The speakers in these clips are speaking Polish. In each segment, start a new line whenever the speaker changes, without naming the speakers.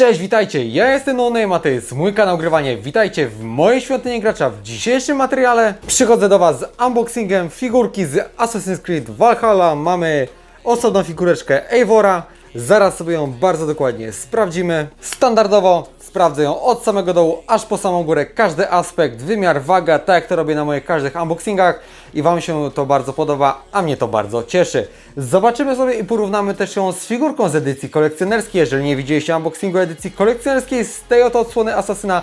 Cześć, witajcie, ja jestem Noname, a to jest mój kanał Grywanie. Witajcie w mojej świątyni gracza. W dzisiejszym materiale przychodzę do Was z unboxingiem figurki z Assassin's Creed Valhalla. Mamy osobną figureczkę Eivora. Zaraz sobie ją bardzo dokładnie sprawdzimy. Standardowo sprawdzę ją od samego dołu aż po samą górę. Każdy aspekt, wymiar, waga, tak jak to robię na moich każdych unboxingach. I Wam się to bardzo podoba, a mnie to bardzo cieszy. Zobaczymy sobie i porównamy też ją z figurką z edycji kolekcjonerskiej. Jeżeli nie widzieliście unboxingu edycji kolekcjonerskiej z tej oto odsłony Asasyna,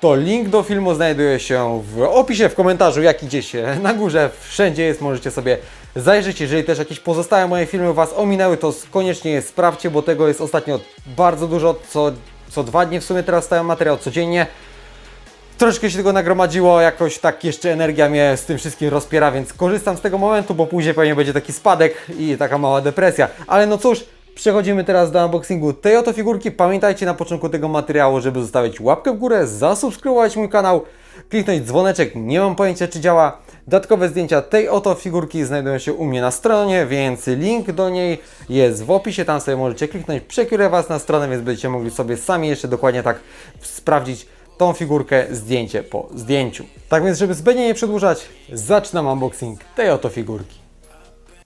to link do filmu znajduje się w opisie, w komentarzu, jak gdzieś na górze, wszędzie jest, możecie sobie zajrzeć. Jeżeli też jakieś pozostałe moje filmy Was ominęły, to koniecznie je sprawdźcie, bo tego jest ostatnio bardzo dużo, co, co dwa dni w sumie teraz stają materiał codziennie. Troszkę się tego nagromadziło, jakoś tak jeszcze energia mnie z tym wszystkim rozpiera, więc korzystam z tego momentu, bo później pewnie będzie taki spadek i taka mała depresja. Ale no cóż, przechodzimy teraz do unboxingu tej oto figurki. Pamiętajcie na początku tego materiału, żeby zostawić łapkę w górę, zasubskrybować mój kanał, kliknąć dzwoneczek, nie mam pojęcia czy działa. Dodatkowe zdjęcia tej oto figurki znajdują się u mnie na stronie, więc link do niej jest w opisie, tam sobie możecie kliknąć, przekieruję Was na stronę, więc będziecie mogli sobie sami jeszcze dokładnie tak sprawdzić tą figurkę zdjęcie po zdjęciu. Tak więc, żeby zbędnie nie przedłużać, zaczynam unboxing tej oto figurki.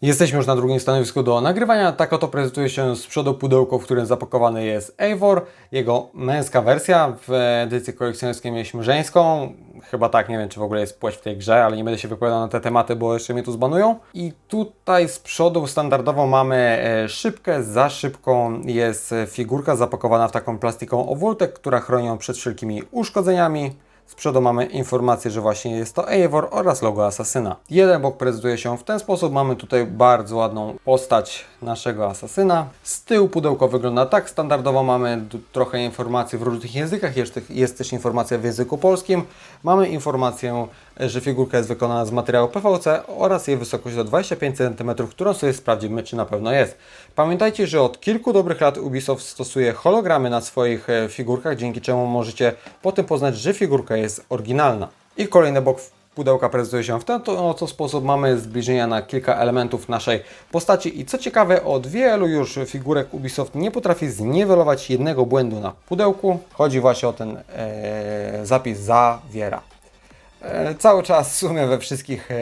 Jesteśmy już na drugim stanowisku do nagrywania. Tak oto prezentuje się z przodu pudełko, w którym zapakowany jest Eivor, jego męska wersja. W edycji kolekcjonerskiej mieliśmy żeńską. Chyba tak, nie wiem czy w ogóle jest płeć w tej grze, ale nie będę się wypowiadał na te tematy, bo jeszcze mnie tu zbanują. I tutaj z przodu standardowo mamy e, szybkę. Za szybką jest figurka zapakowana w taką plastikową owultę, która chroni ją przed wszelkimi uszkodzeniami. Z przodu mamy informację, że właśnie jest to Eivor oraz logo asasyna. Jeden bok prezentuje się w ten sposób. Mamy tutaj bardzo ładną postać naszego asasyna. Z tyłu pudełko wygląda tak. Standardowo mamy trochę informacji w różnych językach. Jest, jest też informacja w języku polskim. Mamy informację, że figurka jest wykonana z materiału PVC oraz jej wysokość to 25 cm, którą sobie sprawdzimy, czy na pewno jest. Pamiętajcie, że od kilku dobrych lat Ubisoft stosuje hologramy na swoich e, figurkach, dzięki czemu możecie potem poznać, że figurka jest oryginalna. I kolejny bok pudełka prezentuje się w ten oto sposób. Mamy zbliżenia na kilka elementów naszej postaci i co ciekawe, od wielu już figurek Ubisoft nie potrafi zniwelować jednego błędu na pudełku. Chodzi właśnie o ten e, zapis zawiera. E, Cały czas w sumie we wszystkich e,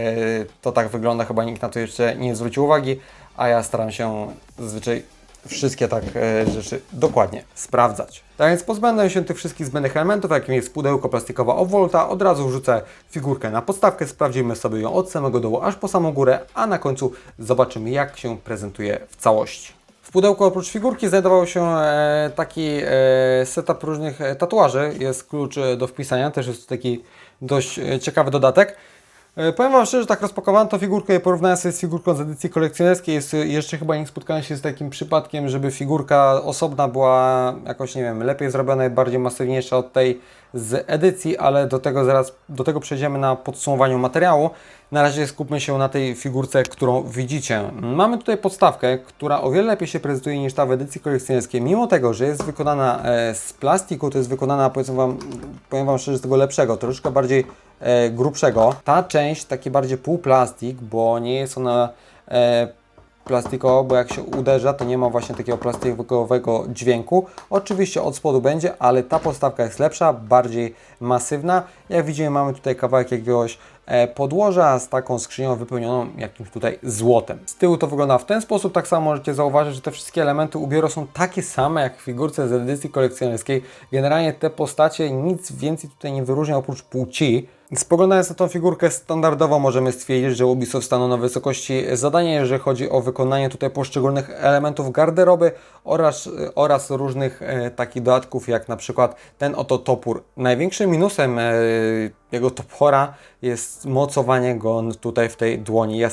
to tak wygląda, chyba nikt na to jeszcze nie zwrócił uwagi, a ja staram się zazwyczaj wszystkie tak e, rzeczy dokładnie sprawdzać. Tak więc pozbędę się tych wszystkich zbędnych elementów, jakim jest pudełko plastikowa Ovolta, od razu wrzucę figurkę na podstawkę, sprawdzimy sobie ją od samego dołu aż po samą górę, a na końcu zobaczymy jak się prezentuje w całości. W pudełku oprócz figurki znajdował się e, taki e, setup różnych e, tatuaży. Jest klucz do wpisania, też jest to taki dość ciekawy dodatek. Powiem Wam szczerze, że tak rozpakowałem tą figurkę i porównałem sobie z figurką z edycji kolekcjonerskiej. Jest, jeszcze chyba nie spotkałem się z takim przypadkiem, żeby figurka osobna była jakoś, nie wiem, lepiej zrobiona i bardziej masywniejsza od tej z edycji, ale do tego zaraz, do tego przejdziemy na podsumowaniu materiału. Na razie skupmy się na tej figurce, którą widzicie. Mamy tutaj podstawkę, która o wiele lepiej się prezentuje niż ta w edycji kolekcjonerskiej. Mimo tego, że jest wykonana e, z plastiku, to jest wykonana, powiedzmy wam, powiem Wam szczerze, z tego lepszego, troszeczkę bardziej e, grubszego. Ta część taki bardziej półplastik, bo nie jest ona e, plastikowa, bo jak się uderza, to nie ma właśnie takiego plastikowego dźwięku. Oczywiście od spodu będzie, ale ta podstawka jest lepsza, bardziej masywna. Jak widzimy, mamy tutaj kawałek jakiegoś podłoża z taką skrzynią wypełnioną jakimś tutaj złotem. Z tyłu to wygląda w ten sposób. Tak samo możecie zauważyć, że te wszystkie elementy ubioru są takie same jak w figurce z edycji kolekcjonerskiej. Generalnie te postacie nic więcej tutaj nie wyróżnia oprócz płci. Spoglądając na tą figurkę standardowo możemy stwierdzić, że Ubisoft stanął na wysokości zadania, jeżeli chodzi o wykonanie tutaj poszczególnych elementów garderoby oraz, oraz różnych e, takich dodatków jak na przykład ten oto topór. Największym minusem e, jego topora jest mocowanie go tutaj w tej dłoni. Ja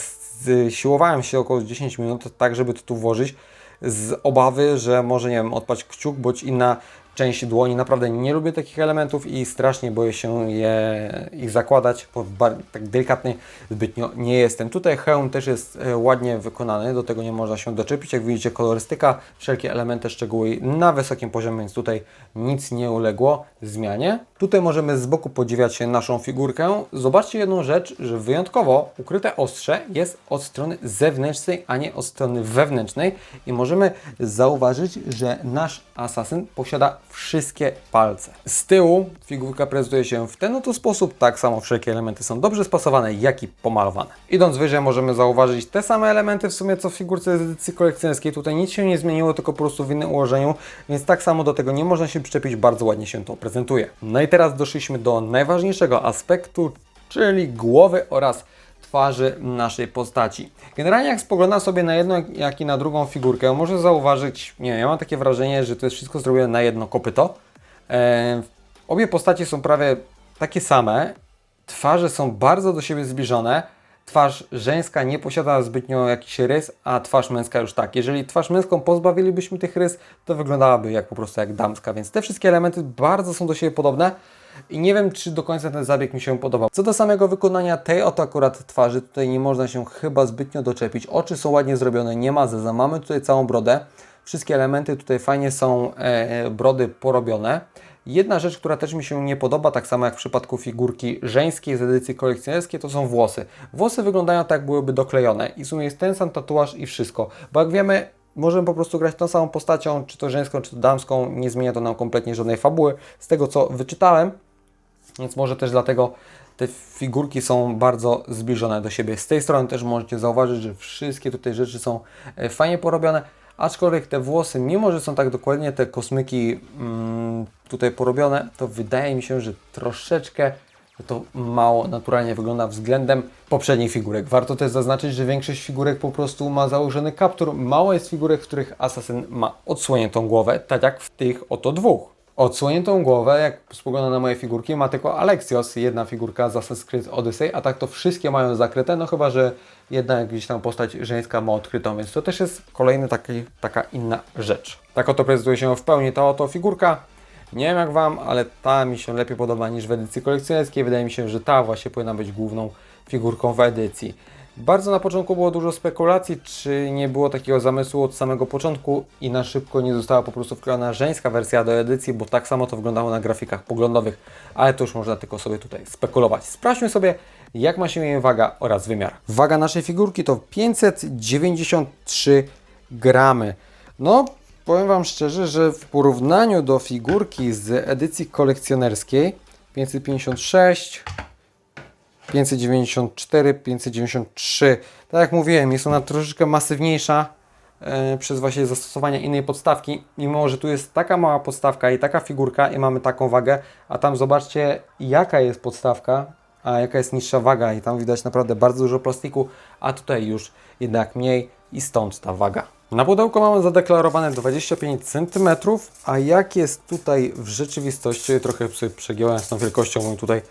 siłowałem się około 10 minut tak, żeby to tu włożyć z obawy, że może nie wiem, odpaść kciuk bądź inna część dłoni. Naprawdę nie lubię takich elementów i strasznie boję się je, ich zakładać, bo tak delikatnie zbytnio nie jestem. Tutaj hełm też jest e, ładnie wykonany, do tego nie można się doczepić. Jak widzicie kolorystyka, wszelkie elementy, szczegóły na wysokim poziomie, więc tutaj nic nie uległo zmianie. Tutaj możemy z boku podziwiać naszą figurkę. Zobaczcie jedną rzecz, że wyjątkowo ukryte ostrze jest od strony zewnętrznej, a nie od strony wewnętrznej i możemy zauważyć, że nasz asasyn posiada wszystkie palce. Z tyłu figurka prezentuje się w ten oto sposób, tak samo wszelkie elementy są dobrze spasowane, jak i pomalowane. Idąc wyżej możemy zauważyć te same elementy w sumie co w figurce z edycji kolekcjonerskiej, tutaj nic się nie zmieniło, tylko po prostu w innym ułożeniu, więc tak samo do tego nie można się przyczepić, bardzo ładnie się to prezentuje. No i teraz doszliśmy do najważniejszego aspektu, czyli głowy oraz twarzy naszej postaci. Generalnie jak spoglądam sobie na jedną, jak i na drugą figurkę, może zauważyć, nie wiem, ja mam takie wrażenie, że to jest wszystko zrobione na jedno kopyto. E, obie postacie są prawie takie same, twarze są bardzo do siebie zbliżone. Twarz żeńska nie posiada zbytnio jakiś rys, a twarz męska już tak. Jeżeli twarz męską pozbawilibyśmy tych rys, to wyglądałaby jak po prostu jak damska, więc te wszystkie elementy bardzo są do siebie podobne i nie wiem, czy do końca ten zabieg mi się podobał. Co do samego wykonania tej oto akurat twarzy, tutaj nie można się chyba zbytnio doczepić. Oczy są ładnie zrobione, nie ma zeza. Mamy tutaj całą brodę. Wszystkie elementy tutaj fajnie są e, brody porobione. Jedna rzecz, która też mi się nie podoba, tak samo jak w przypadku figurki żeńskiej z edycji kolekcjonerskiej, to są włosy. Włosy wyglądają tak, byłyby doklejone i w sumie jest ten sam tatuaż i wszystko. Bo jak wiemy, możemy po prostu grać tą samą postacią, czy to żeńską, czy to damską, nie zmienia to nam kompletnie żadnej fabuły. Z tego co wyczytałem, więc może też dlatego te figurki są bardzo zbliżone do siebie. Z tej strony też możecie zauważyć, że wszystkie tutaj rzeczy są e, fajnie porobione, aczkolwiek te włosy, mimo że są tak dokładnie te kosmyki mm, tutaj porobione, to wydaje mi się, że troszeczkę to mało naturalnie wygląda względem poprzednich figurek. Warto też zaznaczyć, że większość figurek po prostu ma założony kaptur. Mało jest figurek, w których asasyn ma odsłoniętą głowę, tak jak w tych oto dwóch. Odsłoniętą głowę, jak spoglądam na moje figurki, ma tylko Alexios, jedna figurka z Assassin's Creed Odyssey, a tak to wszystkie mają zakryte, no chyba, że jedna jakaś tam postać żeńska ma odkrytą, więc to też jest kolejna taki, taka inna rzecz. Tak oto prezentuje się w pełni ta oto figurka. Nie wiem jak Wam, ale ta mi się lepiej podoba niż w edycji kolekcjonerskiej. Wydaje mi się, że ta właśnie powinna być główną figurką w edycji. Bardzo na początku było dużo spekulacji, czy nie było takiego zamysłu od samego początku i na szybko nie została po prostu wklejona żeńska wersja do edycji, bo tak samo to wyglądało na grafikach poglądowych, ale to już można tylko sobie tutaj spekulować. Sprawdźmy sobie, jak ma się jej waga oraz wymiar. Waga naszej figurki to 593 gramy. No, powiem Wam szczerze, że w porównaniu do figurki z edycji kolekcjonerskiej 556 594, 593. Tak jak mówiłem, jest ona troszeczkę masywniejsza e, przez właśnie zastosowanie innej podstawki. Mimo, że tu jest taka mała podstawka i taka figurka i mamy taką wagę, a tam zobaczcie jaka jest podstawka, a jaka jest niższa waga i tam widać naprawdę bardzo dużo plastiku, a tutaj już jednak mniej i stąd ta waga. Na pudełko mamy zadeklarowane 25 cm, a jak jest tutaj w rzeczywistości, trochę sobie przegiąłem z tą wielkością, bo tutaj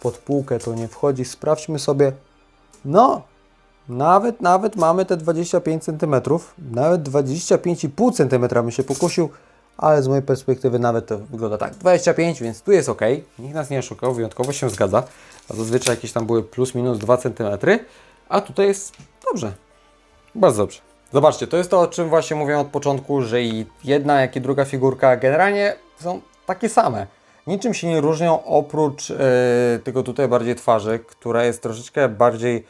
pod półkę to nie wchodzi. Sprawdźmy sobie. No, nawet, nawet mamy te 25 cm, nawet 25,5 cm bym się pokusił, ale z mojej perspektywy nawet to wygląda tak. 25, więc tu jest ok. Nikt nas nie oszukał, wyjątkowo się zgadza. A zazwyczaj jakieś tam były plus minus 2 cm, a tutaj jest dobrze. Bardzo dobrze. Zobaczcie, to jest to, o czym właśnie mówiłem od początku, że i jedna, jak i druga figurka generalnie są takie same niczym się nie różnią oprócz yy, tylko tutaj bardziej twarzy, która jest troszeczkę bardziej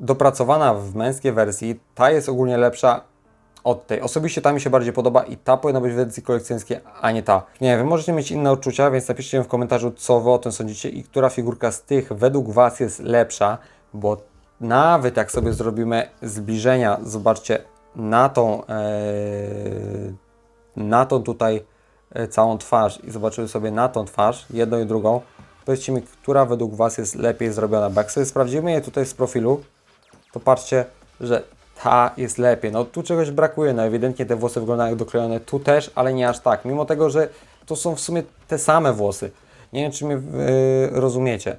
dopracowana w męskiej wersji. Ta jest ogólnie lepsza od tej. Osobiście ta mi się bardziej podoba i ta powinna być w edycji kolekcjonerskiej, a nie ta. Nie wiem, możecie mieć inne odczucia, więc napiszcie mi w komentarzu, co Wy o tym sądzicie i która figurka z tych według Was jest lepsza, bo nawet jak sobie zrobimy zbliżenia, zobaczcie, na tą, yy, na tą tutaj całą twarz i zobaczyły sobie na tą twarz, jedną i drugą, powiedzcie mi, która według Was jest lepiej zrobiona. Bo jak sobie sprawdzimy je tutaj z profilu, to patrzcie, że ta jest lepiej. No tu czegoś brakuje, no ewidentnie te włosy wyglądają jak doklejone, tu też, ale nie aż tak. Mimo tego, że to są w sumie te same włosy. Nie wiem, czy mnie yy, rozumiecie.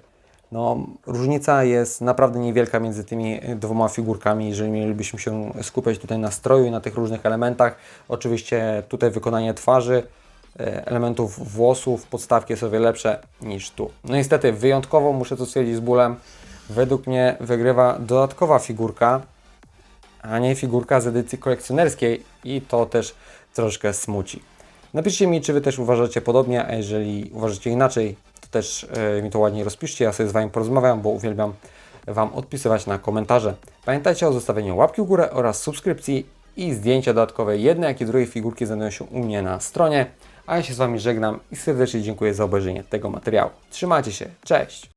No, różnica jest naprawdę niewielka między tymi dwoma figurkami, jeżeli mielibyśmy się skupiać tutaj na stroju i na tych różnych elementach. Oczywiście tutaj wykonanie twarzy, E, elementów włosów, podstawki jest o wiele lepsze niż tu. No niestety, wyjątkowo muszę to stwierdzić z bólem, według mnie wygrywa dodatkowa figurka, a nie figurka z edycji kolekcjonerskiej i to też troszkę smuci. Napiszcie mi, czy Wy też uważacie podobnie, a jeżeli uważacie inaczej, to też yy, mi to ładnie rozpiszcie, ja sobie z Wami porozmawiam, bo uwielbiam Wam odpisywać na komentarze. Pamiętajcie o zostawieniu łapki w górę oraz subskrypcji i zdjęcia dodatkowe jednej, jak i drugiej figurki znajdują się u mnie na stronie. A ja się z Wami żegnam i serdecznie dziękuję za obejrzenie tego materiału. Trzymajcie się, cześć!